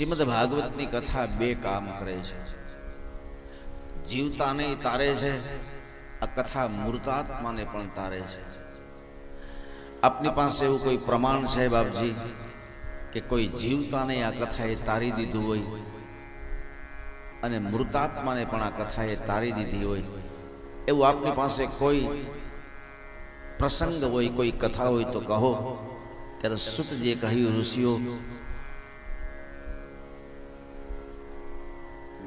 શ્રીમદ ભાગવતની કથા બે કામ કરે છે. જીવતાને તારે છે, આ કથા મૃતાત્માને પણ તારે છે. આપની પાસે એવું કોઈ પ્રમાણ છે, બાપજી, કે કોઈ જીવતાને આ કથાએ તારી દીધું હોય? અને મૃતાત્માને પણ આ કથાએ તારી દીધી હોય? એવું આપની પાસે કોઈ પ્રસંગ હોય, કોઈ કથા હોય તો કહો. ત્યારે સુતજીએ કહ્યું ઋષિઓ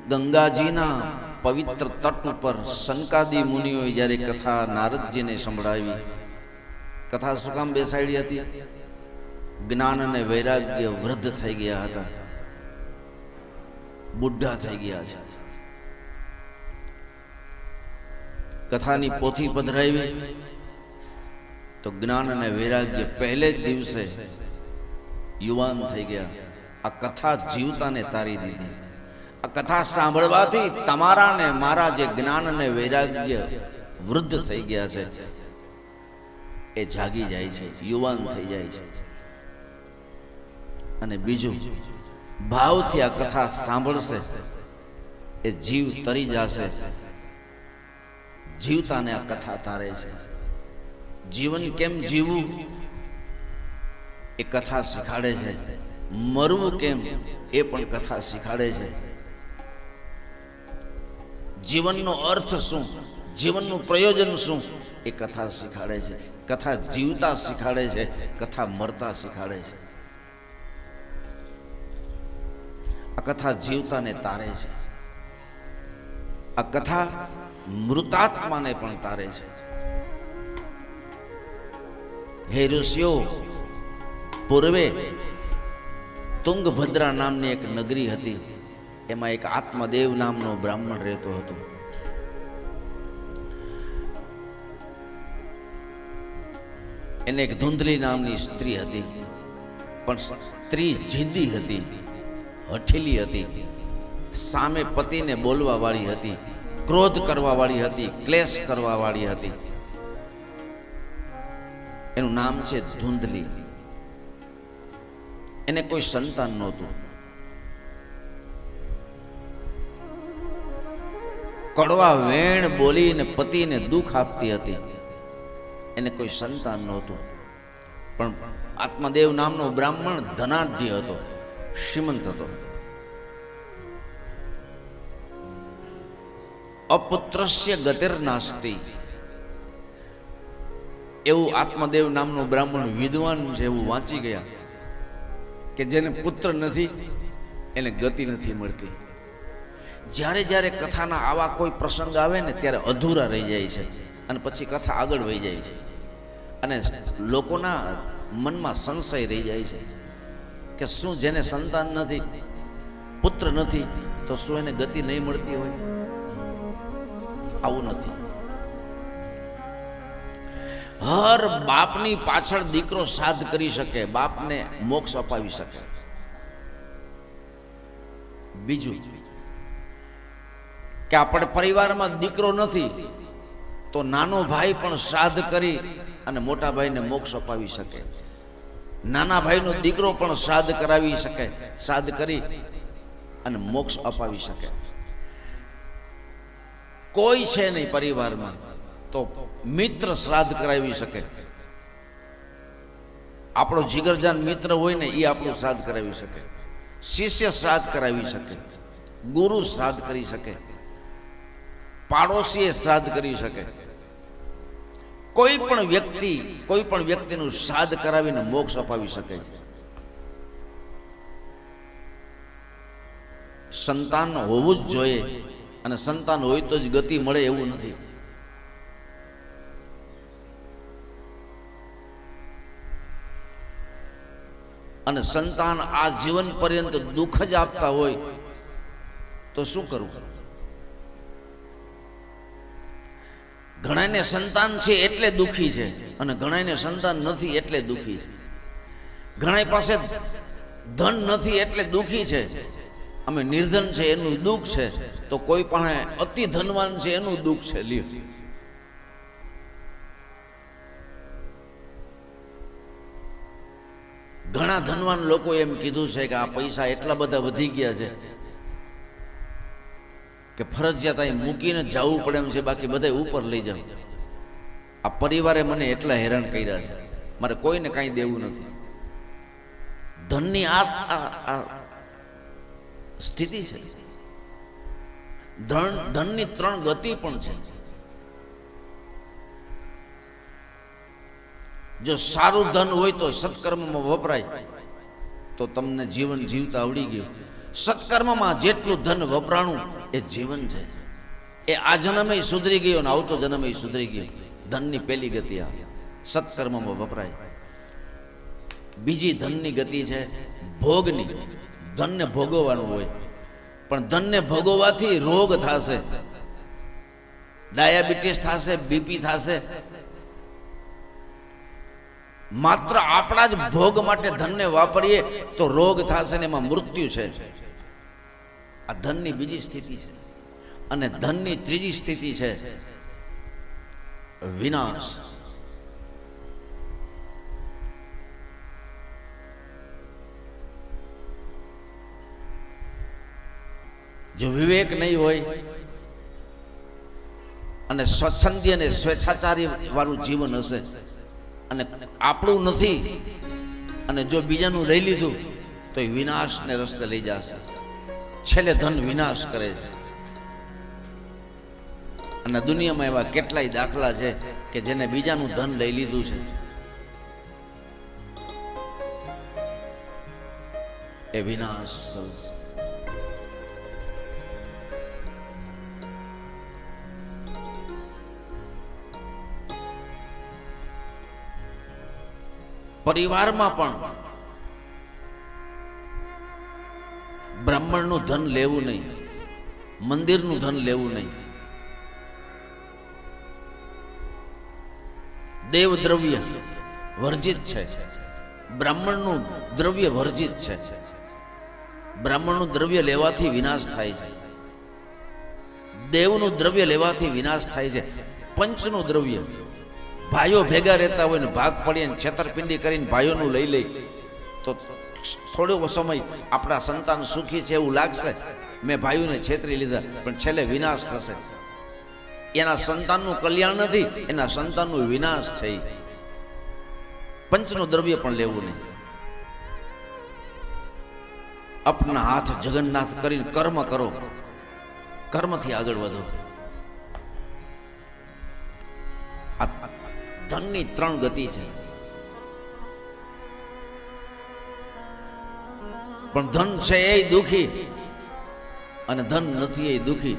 ગંગાજીના પવિત્ર તટ ઉપર શંકાદી મુનિઓએ જ્યારે કથા નારદજીને સંભળાવી, કથા શું કામ બેસાડી હતી? જ્ઞાન અને વૈરાગ્ય વૃદ્ધ થઈ ગયા હતા. બુઢા થઈ ગયા છે. કથાની પોથી પધરાવી, તો જ્ઞાન અને વૈરાગ્ય પહેલે જ દિવસે યુવાન થઈ ગયા. આ કથા જીવતાને તારી દીધી. આ કથા સાંભળવાથી તમારા ને મારા જે જ્ઞાન અને વૈરાગ્ય વૃદ્ધ થઈ ગયા છે, એ જાગી જાય છે, યુવાન થઈ જાય છે. અને બીજું, ભાવથી આ કથા સાંભળશે, એ જીવ તરી જશે. જીવતાને આ કથા તારે છે. જીવન કેમ જીવવું? એ કથા શીખાડે છે. મરવું કેમ? એ પણ કથા શીખાડે છે. જીવનનો અર્થ શું? જીવનનું પ્રયોજન શું? એ કથા શીખાડે છે. કથા જીવતા શીખાડે છે. કથા મરતા શીખાડે છે. આ કથા જીવતાને તારે છે. આ કથા મૃતાત્માને પણ તારે છે. હે ઋષિઓ, પૂર્વે તુંગભદ્રા નામની એક નગરી હતી. એમાં એક આત્મદેવ નામનો બ્રાહ્મણ રહેતો હતો. એને એક ધૂંધલી નામની સ્ત્રી હતી, પણ સ્ત્રી જીદી હતી, હઠીલી હતી, સામે પતિને બોલવા વાળી હતી, ક્રોધ કરવા વાળી હતી, ક્લેશ કરવા વાળી હતી. એનું નામ છે ધૂંધલી. એને કોઈ સંતાન નહોતું. કડવા વેણ બોલીને પતિને દુઃખ આપતી હતી. એને કોઈ સંતાન નહોતું. પણ આત્મદેવ નામનો બ્રાહ્મણ ધનાઢ્ય હતો, શ્રીમંત હતો. અપુત્રસ્ય ગતિર નાસ્તી. એવું આત્મદેવ નામનો બ્રાહ્મણ વિદ્વાન છે એવું વાંચી ગયા કે જેને પુત્ર નથી, એને ગતિ નથી મળતી. જ્યારે જ્યારે કથાના આવા કોઈ પ્રસંગ આવે ને ત્યારે અધૂરા રહી જાય છે અને પછી કથા આગળ વહી જાય છે. અને લોકોના મનમાં સંશય રહી જાય છે કે શું જેને સંતાન નથી, પુત્ર નથી, તો શું એને ગતિ નહીં મળતી હોય? આવું નથી. હર બાપની પાછળ દીકરો સાધ કરી શકે, બાપને મોક્ષ અપાવી શકે. બીજું કે આપણે પરિવારમાં દીકરો નથી, તો નાનો ભાઈ પણ શ્રાદ્ધ કરી અને મોટા ભાઈને મોક્ષ અપાવી શકે. નાના ભાઈનો દીકરો પણ શ્રાદ્ધ કરાવી શકે, શ્રાદ્ધ કરી અને મોક્ષ અપાવી શકે. કોઈ છે નહીં પરિવારમાં, તો મિત્ર શ્રાદ્ધ કરાવી શકે. આપણો જીગરજાન મિત્ર હોય ને, એ આપણું શ્રાદ્ધ કરાવી શકે. શિષ્ય શ્રાદ્ધ કરાવી શકે. ગુરુ શ્રાદ્ધ કરી શકે. પાડોશીએ શ્રાદ્ધ કરી શકે. કોઈ પણ વ્યક્તિ, કોઈ પણ વ્યક્તિનું શ્રાદ્ધ કરાવીને મોક્ષ અપાવી શકે. છે સંતાન હોવું જ જોઈએ અને સંતાન હોય તો જ ગતિ મળે એવું નથી. અને સંતાન આ જીવન પર્યંત દુઃખ જ આપતા હોય તો શું કરવું? ઘણાને સંતાન છે એટલે દુઃખી છે અને ઘણાને સંતાન નથી એટલે દુઃખી છે. ઘણા પાસે ધન નથી એટલે દુઃખી છે. અમે નિર્ધન છે, એનું દુઃખ છે. તો કોઈ પણ અતિ ધનવાન છે, એનું દુઃખ છે. લ્યો. ઘણા ધનવાન લોકો એમ કીધું છે કે આ પૈસા એટલા બધા વધી ગયા છે કે ફરજિયાત અહીં મૂકીને જવું પડે એમ છે, બાકી બધા ઉપર લઈ જાવ આ પરિવારે મને એટલા હેરાન કર્યા છે. મારે કોઈને કાંઈ દેવું નથી. ધનની આ સ્થિતિ છે. ધન ધનની ત્રણ ગતિ પણ છે. જો સારું ધન હોય તો સત્કર્મમાં વપરાય, તો તમને જીવન જીવતા આવડી ગયું. સત્કર્મમાં જેટલું ધન વપરાણું એ જીવન છે. એ આ જન્મે સુધરી ગયો ને આવતો જન્મે સુધરી ગયો. ધનની પહેલી ગતિ આ. સત્કર્મમાં વપરાય. બીજી ધનની ગતિ છે ભોગની. ધનને ભોગવવાનું હોય. પણ ધનને ભોગવવાથી રોગ થશે. ડાયાબિટીસ થશે, બીપી થશે. માત્ર આપણા જ ભોગ માટે ધનને વાપરીએ તો રોગ થશે ને એમાં મૃત્યુ છે. આ ધનની બીજી સ્થિતિ છે. અને ધનની ત્રીજી સ્થિતિ છે વિનાશ. જો વિવેક નહીં હોય અને સ્વચ્છંદી અને સ્વેચ્છાચારી વાળું જીવન હશે અને આપણું નથી. અને જો બીજાનું લઈ લીધું, તો એ વિનાશને રસ્તે લઈ જશે. છેલ્લે ધન વિનાશ કરે છે. અને દુનિયામાં એવા કેટલાય દાખલા છે કે જેને બીજાનું ધન લઈ લીધું છે. એ વિનાશ થશે. પરિવારમાં પણ બ્રાહ્મણનું ધન લેવું નહીં, મંદિરનું ધન લેવું નહીં. દેવ દ્રવ્ય વર્જિત છે. બ્રાહ્મણનું દ્રવ્ય વર્જિત છે. બ્રાહ્મણનું દ્રવ્ય લેવાથી વિનાશ થાય છે. દેવનું દ્રવ્ય લેવાથી વિનાશ થાય છે. પંચનું દ્રવ્ય ભાઈઓ ભેગા રહેતા હોય ને ભાગ પડીને છેતરપિંડી કરીને ભાઈઓનું લઈ લઈ, તો થોડો સમય આપણા સંતાન સુખી છે એવું લાગશે. મેં ભાઈઓને છેતરી લીધા, પણ છેલ્લે વિનાશ થશે. એના સંતાનનું કલ્યાણ નથી, એના સંતાનનું વિનાશ છે પંચનું દ્રવ્ય પણ લેવું નહીં. અપના હાથ જગન્નાથ કરીને કર્મ કરો. કર્મથી આગળ વધો. ધનની ત્રણ ગતિ છે. પણ ધન છે એ દુખી અને ધન નથી એ દુખી.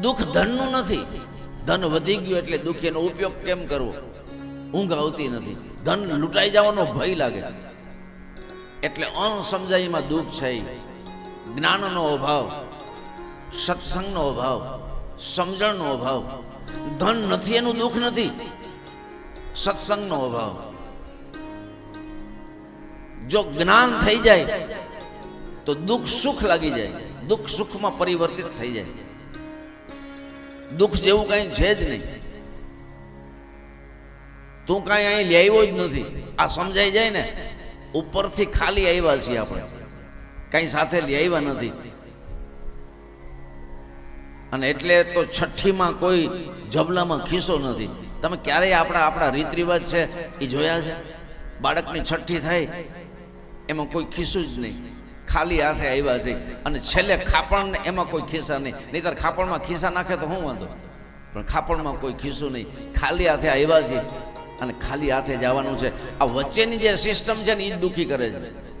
દુઃખ ધનનું નથી. ધન વધી ગયું એટલે દુઃખ એનો ઉપયોગ કેમ કરવો? ઊંઘ આવતી નથી. ધન લૂંટાઈ જવાનો ભય લાગે. એટલે અણસમજાઈમાં દુઃખ છે જ્ઞાનનો અભાવ, સત્સંગનો અભાવ. સમજણનો અભાવ. ધન નથી, એનું દુઃખ નથી. સત્સંગનો અભાવ. જો જ્ઞાન થઈ જાય, તો દુઃખ સુખ લાગી જાય. દુઃખ સુખમાં પરિવર્તિત થઈ જાય. દુઃખ જેવું કઈ છે જ નહીં. તું કાંઈ અહીં લેવો જ નથી. આ સમજાઈ જાય ને? ઉપરથી ખાલી આવ્યા છીએ આપણે. કાંઈ સાથે લ્યાવ્યા નથી. અને એટલે તો છઠ્ઠીમાં કોઈ જબલામાં ખીસો નથી. તમે ક્યારેય આપણા આપણા રીત રિવાજ છે એ જોયા છે? બાળકની છઠ્ઠી થાય એમાં કોઈ ખીસું જ નહીં. ખાલી હાથે આવ્યા છે. અને છેલ્લે ખાપણ એમાં કોઈ ખિસ્સા નહીં. નહીતર ખાપણમાં ખિસ્સા નાખે તો શું વાંધો? પણ ખાપણમાં કોઈ ખિસ્સું નહીં. ખાલી હાથે આવ્યા છે. અને ખાલી હાથે જવાનું છે. આ વચ્ચેની જે સિસ્ટમ છે ને એ જ દુઃખી કરે છે.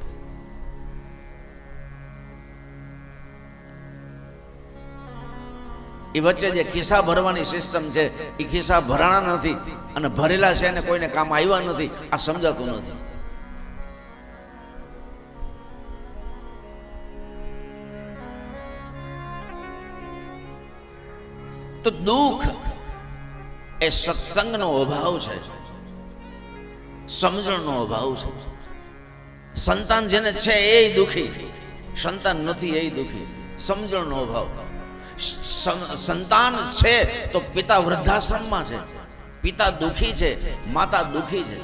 એ વચ્ચે જે ખિસ્સા ભરવાની સિસ્ટમ છે એ ખિસ્સા ભરાણા નથી અને ભરેલા છે અને કોઈને કામ આવ્યા નથી, આ સમજાતું નથી. તો દુઃખ એ સત્સંગનો અભાવ છે. સમજણનો અભાવ છે. સંતાન જેને છે એ દુઃખી, સંતાન નથી એ દુઃખી, સમજણનો અભાવ. સંતાન છે તો પિતા વૃદ્ધાશ્રમમાં છે. પિતા દુઃખી છે, માતા દુઃખી છે.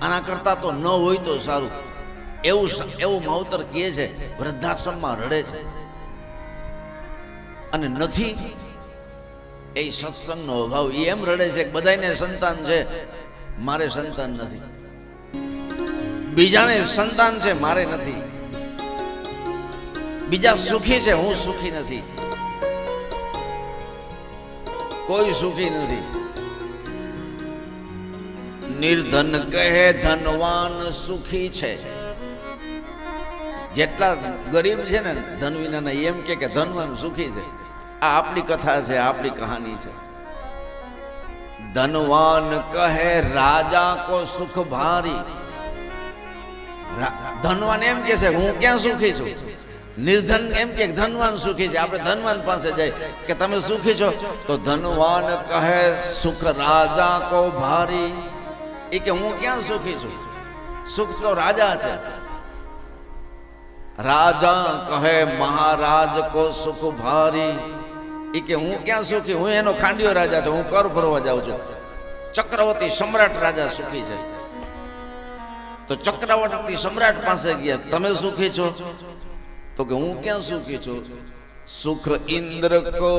આના કરતા તો ન હોય તો સારું. એવું એવું માવતર કહે છે, વૃદ્ધાશ્રમમાં રડે છે. અને નથી, એ સત્સંગનો અભાવ, એ એમ રડે છે કે બધાને સંતાન છે. મારે સંતાન નથી. બીજાને સંતાન છે, મારે નથી. બીજા સુખી છે, હું સુખી નથી. કોઈ સુખી નથી. નિર્ધન કહે, ધનવાન સુખી છે. જેટલા ગરીબ છે ને, ધન વિનાના એમ કે ધનવાન સુખી છે. આ આપણી કથા છે, આપણી કહાની છે. ધનવાન કહે, રાજા કો સુખ ભારી. ધનવાન એમ કે છે, હું ક્યાં સુખી છું? નિર્ધન એમ કે ધનવાન સુખી છે. આપણે ધનવાન પાસે જાય કે તમે સુખી છો? તો ધનવાન કહે, સુખ રાજા કો ભારી. એ કે, હું ક્યાં સુખી છું? સુખ તો રાજા છે. રાજા કહે, મહારાજ કો સુખ ભારી. એ કે, હું ક્યાં સુખી? હું એનો ખાંડિયો રાજા છું. હું કર ભરવા જાઉં છું. ચક્રવર્તી સમ્રાટ રાજા સુખી છે. તો ચક્રવર્તી સમ્રાટ પાસે ગયા. તમે સુખી છો? તો કે હું ક્યાં સુખી છું? સુખ ઇન્દ્ર કો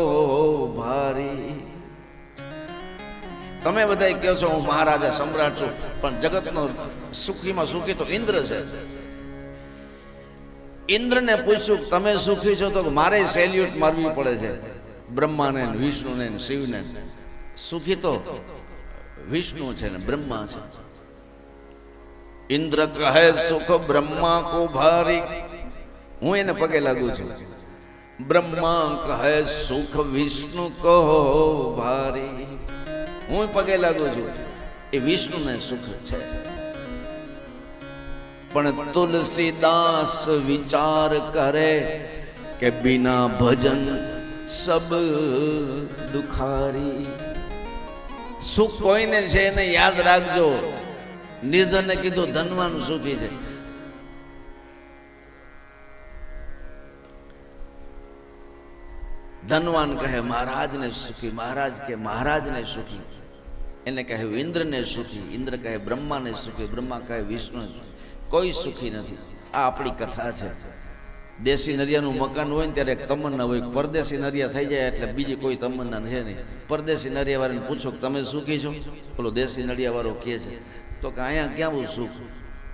ભારી. તમે બધા કહો છો હું મહારાજા સમ્રાટ છું, પણ જગતનો સુખીમાં સુખી તો ઇન્દ્ર છે. ઇન્દ્રને પૂછ્યું, તમે સુખી છો? તો મારે સેલ્યુટ મારવી પડે છે. બ્રહ્માને વિષ્ણુને શિવને સુખી તો વિષ્ણુ છે ને બ્રહ્મા છે. ઇન્દ્ર કહે, સુખ બ્રહ્મા કો ભારી. હું એને પગે લાગુ છું. બ્રહ્મા કહે સુખ વિષ્ણુ કહો ભારી. હું પગે લાગુ છું. એ વિષ્ણુને સુખ છે. પણ તુલસીદાસ વિચાર કરે કે બિના ભજન સબ દુખારી. સુખ કોઈને છે એને યાદ રાખજો. નિર્ધને કીધું ધનવાન સુખી છે. ધનવાન કહે, મહારાજને સુખી, મહારાજ કે, મહારાજને સુખી. એને કહે, ઇન્દ્રને સુખી. ઇન્દ્ર કહે, બ્રહ્માને સુખી. બ્રહ્મા કહે વિષ્ણુ કોઈ સુખી નથી. આ આપણી કથા છે. દેશી નરિયાનું મકાન હોય ને ત્યારે એક તમન્ના હોય. પરદેશી નરિયા થઈ જાય એટલે બીજી કોઈ તમન્ના છે નહીં. પરદેશી નરિયાવાળાને પૂછો કે તમે સુખી છો? બોલો, દેશી નડિયાવાળો કહે છે. તો કે, અહીંયા ક્યાં સુખ?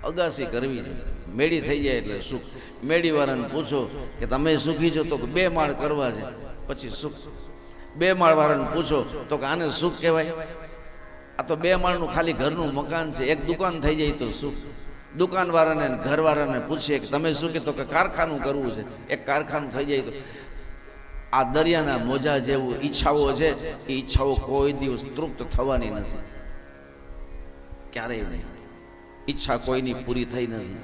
અગાસી કરવી છે. મેળી થઈ જાય એટલે સુખ. મેળીવાળાને પૂછો કે તમે સુખી છો? તો બે માળ કરવા છે. પછી સુખ. બે માળ વાળાને પૂછો, તો કે આને સુખ કહેવાય? આ તો બે માળનું ખાલી ઘરનું મકાન છે. એક દુકાન થઈ જાય તો સુખ. દુકાનવાળાને ઘરવાળાને પૂછીએ કે તમે શું કે તો કે કારખાનું કરવું છે? એક કારખાનું થઈ જાય તો. આ દરિયાના મોજા જેવું ઈચ્છાઓ છે, એ ઈચ્છાઓ કોઈ દિવસ તૃપ્ત થવાની નથી. ક્યારેય નહીં. ઈચ્છા કોઈની પૂરી થઈ નથી.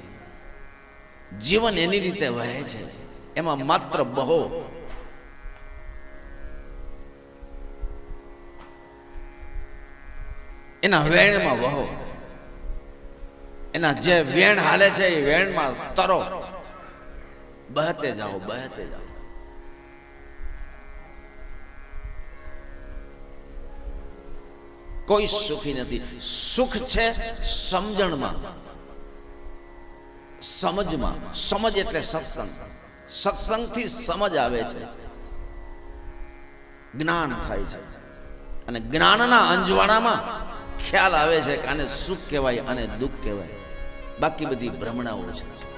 જીવન એની રીતે વહે છે. એમાં માત્ર બહો એના વેણમાં વહો. એના જે વેણ હાલે છે એ વેણમાં તરો. બહતે જાઓ બહતે જાઓ. કોઈ સુખી નથી. સુખ છે સમજણમાં. સમજમાં. સમજ એટલે સત્સંગ. સત્સંગથી સમજ આવે છે. જ્ઞાન થાય છે. અને જ્ઞાનના અંજવાળામાં ખ્યાલ આવે છે કે આને સુખ કહેવાય અને દુઃખ કહેવાય. બાકી બધી ભ્રમણાઓ છે.